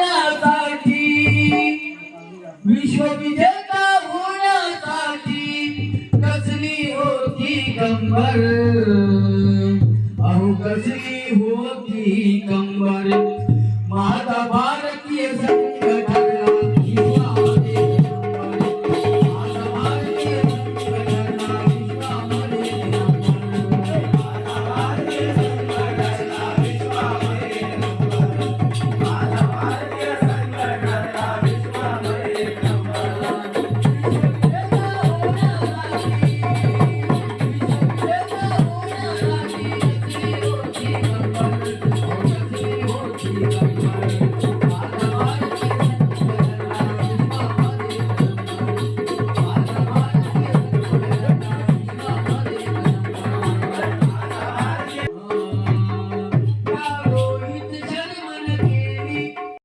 विश्व होण्यासाठी विश्वविजेता होण्यासाठी कसली होती कंबर? अहो कसली होती कंबर? माता भारतीय Yeah.